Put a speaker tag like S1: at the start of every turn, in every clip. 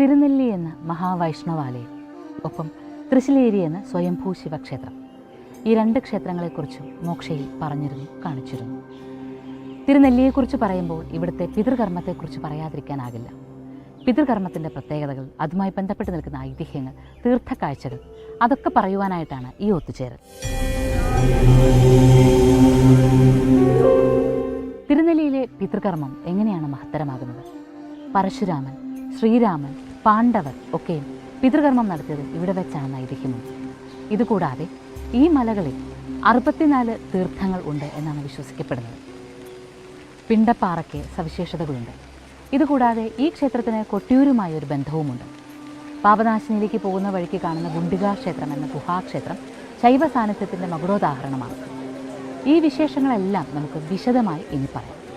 S1: തിരുനെല്ലി എന്ന മഹാവൈഷ്ണവാലയം ഒപ്പം തൃശ്ശിലേരി എന്ന സ്വയംഭൂ ശിവക്ഷേത്രം. ഈ രണ്ട് ക്ഷേത്രങ്ങളെക്കുറിച്ചും മോക്ഷയിൽ പറഞ്ഞിരുന്നു കാണിച്ചിരുന്നു. തിരുനെല്ലിയെക്കുറിച്ച് പറയുമ്പോൾ ഇവിടുത്തെ പിതൃകർമ്മത്തെക്കുറിച്ച് പറയാതിരിക്കാനാകില്ല. പിതൃകർമ്മത്തിന്റെ പ്രത്യേകതകൾ അതുമായി ബന്ധപ്പെട്ട് നിൽക്കുന്ന ഐതിഹ്യങ്ങൾ തീർത്ഥക്കാഴ്ചകൾ അതൊക്കെ പറയുവാനായിട്ടാണ് ഈ ഒത്തുചേരൽ. തിരുനെല്ലിയിലെ പിതൃകർമ്മം എങ്ങനെയാണ് മഹത്തരമാകുന്നത്? പരശുരാമൻ ശ്രീരാമൻ പാണ്ഡവർ ഒക്കെയും പിതൃകർമ്മം നടത്തിയത് ഇവിടെ വെച്ചാണെന്ന് ഐതിഹ്യമുണ്ട് ഇതുകൂടാതെ ഈ മലകളിൽ അറുപത്തിനാല് തീർത്ഥങ്ങൾ ഉണ്ട് എന്നാണ് വിശ്വസിക്കപ്പെടുന്നത്. പിണ്ടപ്പാറയ്ക്ക് സവിശേഷതകളുണ്ട്. ഇതുകൂടാതെ ഈ ക്ഷേത്രത്തിന് കൊട്ടിയൂരുമായ ഒരു ബന്ധവുമുണ്ട്. പാപനാശിനിയിലേക്ക് പോകുന്ന വഴിക്ക് കാണുന്ന ഗുണ്ടികാ ക്ഷേത്രം എന്ന ഗുഹാക്ഷേത്രം ശൈവ സാന്നിധ്യത്തിന്റെ മകുടോദാഹരണമാണ്. ഈ വിശേഷങ്ങളെല്ലാം നമുക്ക് വിശദമായി ഇനി പറയാം.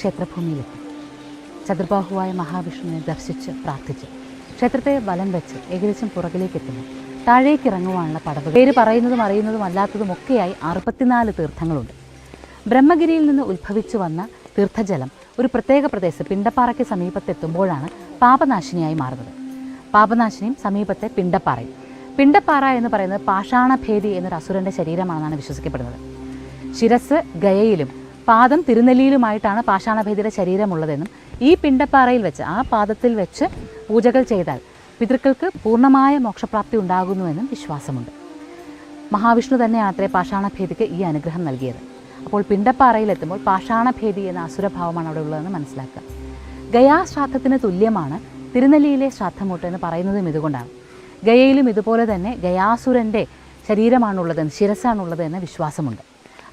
S1: ക്ഷേത്രഭൂമിയിലെത്തി. ചതുർബാഹുവായ മഹാവിഷ്ണുവിനെ ദർശിച്ച് പ്രാർത്ഥിച്ചു. ക്ഷേത്രത്തെ വലം വെച്ച് ഏകദേശം പുറകിലേക്ക് എത്തുന്നു താഴേക്ക് ഇറങ്ങുവാനുള്ള പടവ് പേര് പറയുന്നതും അറിയുന്നതും അല്ലാത്തതും ഒക്കെയായി അറുപത്തിനാല് തീർത്ഥങ്ങളുണ്ട്. ബ്രഹ്മഗിരിയിൽ നിന്ന് ഉത്ഭവിച്ചു വന്ന തീർത്ഥജലം ഒരു പ്രത്യേക പ്രദേശത്ത് പിണ്ടപ്പാറയ്ക്ക് സമീപത്തെത്തുമ്പോഴാണ് പാപനാശിനിയായി മാറുന്നത്. പാപനാശിനിയും സമീപത്തെ പിണ്ടപ്പാറയും. പിണ്ടപ്പാറ എന്ന് പറയുന്നത് പാഷാണഭേദി എന്നൊരു അസുരന്റെ ശരീരമാണെന്നാണ് വിശ്വസിക്കപ്പെടുന്നത്. ശിരസ് ഗയയിലും പാദം തിരുനെല്ലിയിലുമായിട്ടാണ് പാഷാണഭേദിയുടെ ശരീരമുള്ളതെന്നും ഈ പിണ്ടപ്പാറയിൽ വെച്ച് ആ പാദത്തിൽ വെച്ച് പൂജകൾ ചെയ്താൽ പിതൃക്കൾക്ക് പൂർണമായ മോക്ഷപ്രാപ്തി ഉണ്ടാകുന്നുവെന്നും വിശ്വാസമുണ്ട്. മഹാവിഷ്ണു തന്നെയാണത്രേ പാഷാണഭേദിക്ക് ഈ അനുഗ്രഹം നൽകിയത്. അപ്പോൾ പിണ്ടപ്പാറയിലെത്തുമ്പോൾ പാഷാണഭേദി എന്ന അസുരഭാവമാണ് അവിടെ ഉള്ളതെന്ന് മനസ്സിലാക്കുക. ഗയാശ്രാദ്ധത്തിന് തുല്യമാണ് തിരുനെല്ലിയിലെ ശ്രാദ്ധമൂട്ട് എന്ന് പറയുന്നതും ഇതുകൊണ്ടാണ്. ഗയയിലും ഇതുപോലെ തന്നെ ഗയാസുരന്റെ ശരീരമാണുള്ളതെന്ന് ശിരസാണുള്ളത് എന്ന വിശ്വാസമുണ്ട്.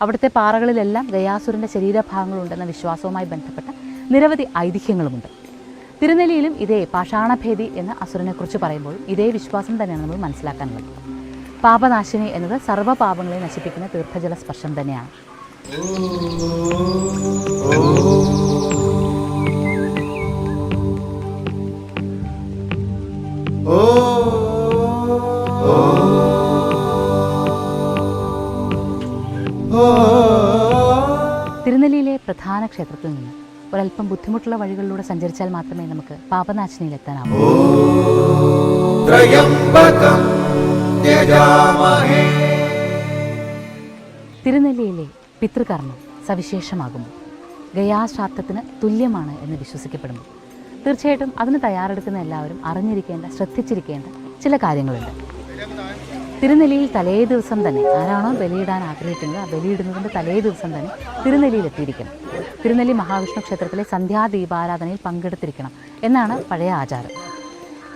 S1: അവിടുത്തെ പാറകളിലെല്ലാം ഗയാസുരന്റെ ശരീരഭാഗങ്ങളുണ്ടെന്ന വിശ്വാസവുമായി ബന്ധപ്പെട്ട നിരവധി ഐതിഹ്യങ്ങളുമുണ്ട്. തിരുനെല്ലിയിലും ഇതേ പാഷാണഭേദി എന്ന അസുരനെക്കുറിച്ച് പറയുമ്പോൾ ഇതേ വിശ്വാസം തന്നെയാണ് നമ്മൾ മനസ്സിലാക്കാനുള്ളത്. പാപനാശിനി എന്നത് സർവപാപങ്ങളെ നശിപ്പിക്കുന്ന തീർത്ഥജല സ്പർശം തന്നെയാണ് തിരുനെല്ലിയിലെ പ്രധാന ക്ഷേത്രത്തിൽ നിന്ന് ഒരല്പം ബുദ്ധിമുട്ടുള്ള വഴികളിലൂടെ സഞ്ചരിച്ചാൽ മാത്രമേ നമുക്ക് പാപനാശിനിയിൽ എത്താനാവൂ തിരുനെല്ലിയിലെ പിതൃകർമ്മം സവിശേഷമാകുമ്പോൾ ഗയാശ്രാദ്ധത്തിന് തുല്യമാണ് എന്ന് വിശ്വസിക്കപ്പെടുന്നു. തീർച്ചയായിട്ടും അതിന് തയ്യാറെടുക്കുന്ന എല്ലാവരും അറിഞ്ഞിരിക്കേണ്ട ശ്രദ്ധിച്ചിരിക്കേണ്ട ചില കാര്യങ്ങളുണ്ട്. തിരുനെല്ലിയിൽ തലേ ദിവസം തന്നെ ആരാണോ ബലിയിടാൻ ആഗ്രഹിക്കുന്നത് ആ ബലിയിടുന്നതിന്റെ തലേ ദിവസം തന്നെ തിരുനെല്ലിയിൽ എത്തിയിരിക്കണം തിരുനെല്ലി മഹാവിഷ്ണു ക്ഷേത്രത്തിലെ സന്ധ്യാദീപാരാധനയിൽ പങ്കെടുത്തിരിക്കണം എന്നാണ് പഴയ ആചാരം.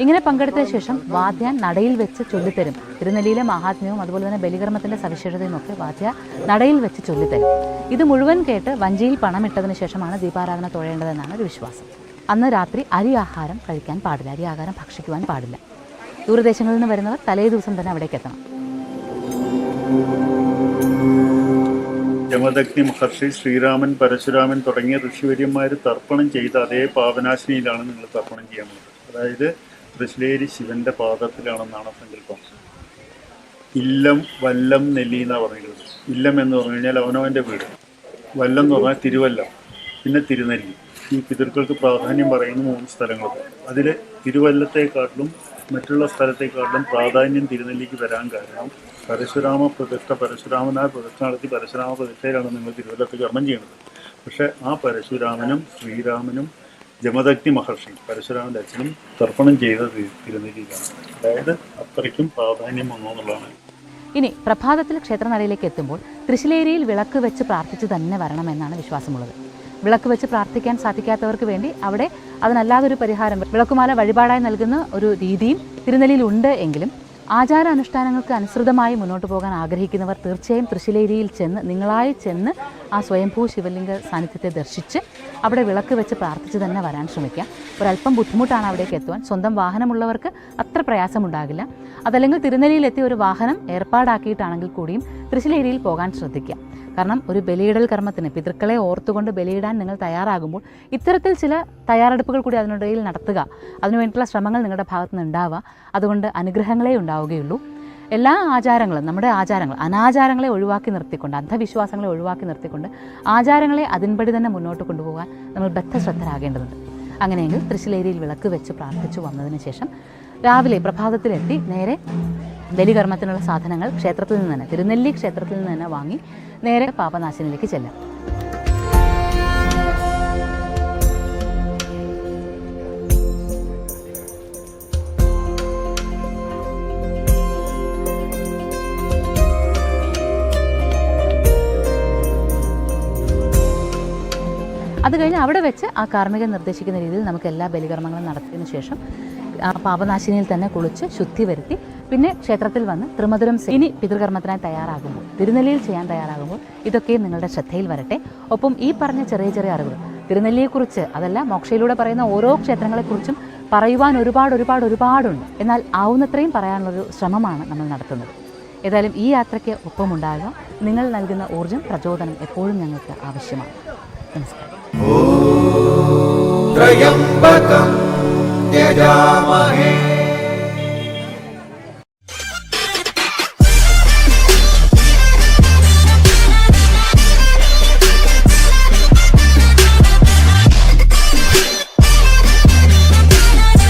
S1: ഇങ്ങനെ പങ്കെടുത്ത ശേഷം വാദ്യ നടയിൽ വെച്ച് ചൊല്ലിത്തരും. തിരുനെല്ലിയിലെ മഹാത്മ്യവും അതുപോലെ തന്നെ ബലികർമ്മത്തിന്റെ സവിശേഷതയും ഒക്കെ വാദ്യ നടയിൽ വെച്ച് ചൊല്ലിത്തരും. ഇത് മുഴുവൻ കേട്ട് വഞ്ചിയിൽ പണമിട്ടതിന് ശേഷമാണ് ദീപാരാധന തൊഴേണ്ടതെന്നാണ് ഒരു വിശ്വാസം. അന്ന് രാത്രി അരി ആഹാരം കഴിക്കാൻ പാടില്ല. അരി ആഹാരം ഭക്ഷിക്കുവാൻ പാടില്ല. ദൂരദേശങ്ങളിൽ നിന്ന് വരുന്നവർ തലേ ദിവസം തന്നെ അവിടേക്ക് എത്തണം.
S2: ജമദഗ്നി മഹർഷി ശ്രീരാമൻ പരശുരാമൻ തുടങ്ങിയ ഋഷിവര്യന്മാർ തർപ്പണം ചെയ്ത അതേ പാവനാശിനിയിലാണ് നിങ്ങൾ തർപ്പണം ചെയ്യാൻ പോകുന്നത്. അതായത് തൃശ്ശേരി ശിവന്റെ പാദത്തിലാണെന്നാണ് സങ്കല്പം. ഇല്ലം വല്ലം നെല്ലി എന്നാണ് പറയുന്നത്. ഇല്ലം എന്ന് പറഞ്ഞു കഴിഞ്ഞാൽ അവനവന്റെ വീട്. വല്ലം എന്ന് പറഞ്ഞാൽ തിരുവല്ലം പിന്നെ തിരുനെല്ലി. ഈ പിതൃക്കൾക്ക് പ്രാധാന്യം പറയുന്ന മൂന്ന് സ്ഥലങ്ങൾ അതിൽ തിരുവല്ലത്തെക്കാട്ടിലും മറ്റുള്ള സ്ഥലത്തെക്കാട്ടിലും പ്രാധാന്യം തിരുനെല്ലിക്ക് വരാൻ കാരണം പരശുരാമ പ്രതിഷ്ഠ പരശുരാമനാൽ പ്രതിഷ്ഠ നടത്തി പരശുരാമ പ്രതിഷ്ഠയിലാണ് നിങ്ങൾ തിരുവല്ലത്ത് കർമ്മം ചെയ്യുന്നത്. പക്ഷേ ആ പരശുരാമനും ശ്രീരാമനും ജമദഗ്നി മഹർഷി പരശുരാമന്റെ അച്ഛനും തർപ്പണം ചെയ്ത തിരുനെല്ലിക്കാണ് അതായത് അത്രയ്ക്കും പ്രാധാന്യം വന്നു എന്നുള്ളതാണ്.
S1: ഇനി പ്രഭാതത്തിൽ ക്ഷേത്രനടയിലേക്ക് എത്തുമ്പോൾ തൃശ്ശിലേരിയിൽ വിളക്ക് വെച്ച് പ്രാർത്ഥിച്ചു തന്നെ വരണമെന്നാണ് വിശ്വാസമുള്ളത്. വിളക്ക് വെച്ച് പ്രാർത്ഥിക്കാൻ സാധിക്കാത്തവർക്ക് വേണ്ടി അവിടെ അതിനല്ലാതൊരു പരിഹാരം വിളക്കുമാല വഴിപാടായി നൽകുന്ന ഒരു രീതിയും തിരുനെല്ലിയിൽ ഉണ്ട് എങ്കിലും ആചാരാനുഷ്ഠാനങ്ങൾക്ക് അനുസൃതമായി മുന്നോട്ട് പോകാൻ ആഗ്രഹിക്കുന്നവർ തീർച്ചയായും തൃശ്ശിലേരിയിൽ ചെന്ന് നിങ്ങളായി ചെന്ന് ആ സ്വയംഭൂ ശിവലിംഗ സാന്നിധ്യത്തെ ദർശിച്ച് അവിടെ വിളക്ക് വെച്ച് പ്രാർത്ഥിച്ച് തന്നെ വരാൻ ശ്രമിക്കുക ഒരല്പം ബുദ്ധിമുട്ടാണ് അവിടേക്ക് എത്തുവാൻ. സ്വന്തം വാഹനമുള്ളവർക്ക് അത്ര പ്രയാസമുണ്ടാകില്ല. അതല്ലെങ്കിൽ തിരുനെല്ലിയിലെത്തി ഒരു വാഹനം ഏർപ്പാടാക്കിയിട്ടാണെങ്കിൽ കൂടിയും തൃശ്ശിലേരിയിൽ പോകാൻ ശ്രദ്ധിക്കുക കാരണം ഒരു ബലിയിടൽ കർമ്മത്തിന് പിതൃക്കളെ ഓർത്തുകൊണ്ട് ബലിയിടാൻ നിങ്ങൾ തയ്യാറാകുമ്പോൾ ഇത്തരത്തിൽ ചില തയ്യാറെടുപ്പുകൾ കൂടി അതിനിടയിൽ നടത്തുക. അതിനുവേണ്ടിയിട്ടുള്ള ശ്രമങ്ങൾ നിങ്ങളുടെ ഭാഗത്തുനിന്ന് ഉണ്ടാവുക അതുകൊണ്ട് അനുഗ്രഹങ്ങളെ ഉണ്ടാവുകയുള്ളൂ. എല്ലാ ആചാരങ്ങളും നമ്മുടെ ആചാരങ്ങൾ അനാചാരങ്ങളെ ഒഴിവാക്കി നിർത്തിക്കൊണ്ട് അന്ധവിശ്വാസങ്ങളെ ഒഴിവാക്കി നിർത്തിക്കൊണ്ട് ആചാരങ്ങളെ അതിൻപടി തന്നെ മുന്നോട്ട് കൊണ്ടുപോകാൻ നമ്മൾ ബദ്ധശ്രദ്ധരാകേണ്ടതുണ്ട്. അങ്ങനെയെങ്കിൽ തൃശ്ശിലേരിയിൽ വിളക്ക് വെച്ച് പ്രാർത്ഥിച്ചു വന്നതിന് ശേഷം രാവിലെ പ്രഭാതത്തിലെത്തി നേരെ ബലികർമ്മത്തിനുള്ള സാധനങ്ങൾ ക്ഷേത്രത്തിൽ നിന്ന് തന്നെ തിരുനെല്ലി ക്ഷേത്രത്തിൽ നിന്ന് തന്നെ വാങ്ങി നേരെ പാപനാശിനിലേക്ക് ചെല്ലാം അത് കഴിഞ്ഞ് അവിടെ വെച്ച് ആ കാർമ്മികൻ നിർദ്ദേശിക്കുന്ന രീതിയിൽ നമുക്ക് എല്ലാ ബലികർമ്മങ്ങളും നടത്തിയതിനു ശേഷം ആ പാപനാശിനിയിൽ തന്നെ കുളിച്ച് ശുദ്ധി വരുത്തി. പിന്നെ ക്ഷേത്രത്തിൽ വന്ന് ത്രിമധുരം ഇനി പിതൃകർമ്മത്തിനായി തയ്യാറാകുമ്പോൾ തിരുനെല്ലിയിൽ ചെയ്യാൻ തയ്യാറാകുമ്പോൾ ഇതൊക്കെയും നിങ്ങളുടെ ശ്രദ്ധയിൽ വരട്ടെ. ഒപ്പം ഈ പറഞ്ഞ ചെറിയ ചെറിയ അറിവുകൾ തിരുനെല്ലിയെക്കുറിച്ച് അതല്ല മോക്ഷയിലൂടെ പറയുന്ന ഓരോ ക്ഷേത്രങ്ങളെക്കുറിച്ചും പറയുവാൻ ഒരുപാട് ഒരുപാട് ഒരുപാടുണ്ട്. എന്നാൽ ആവുന്നത്രയും പറയാനുള്ളൊരു ശ്രമമാണ് നമ്മൾ നടത്തുന്നത്. ഏതായാലും ഈ യാത്രയ്ക്ക് ഒപ്പമുണ്ടാകുക. നിങ്ങൾ നൽകുന്ന ഊർജം പ്രചോദനം എപ്പോഴും ഞങ്ങൾക്ക് ആവശ്യമാണ്. നമസ്കാരം.
S3: त्र्यम्बकं यजामहे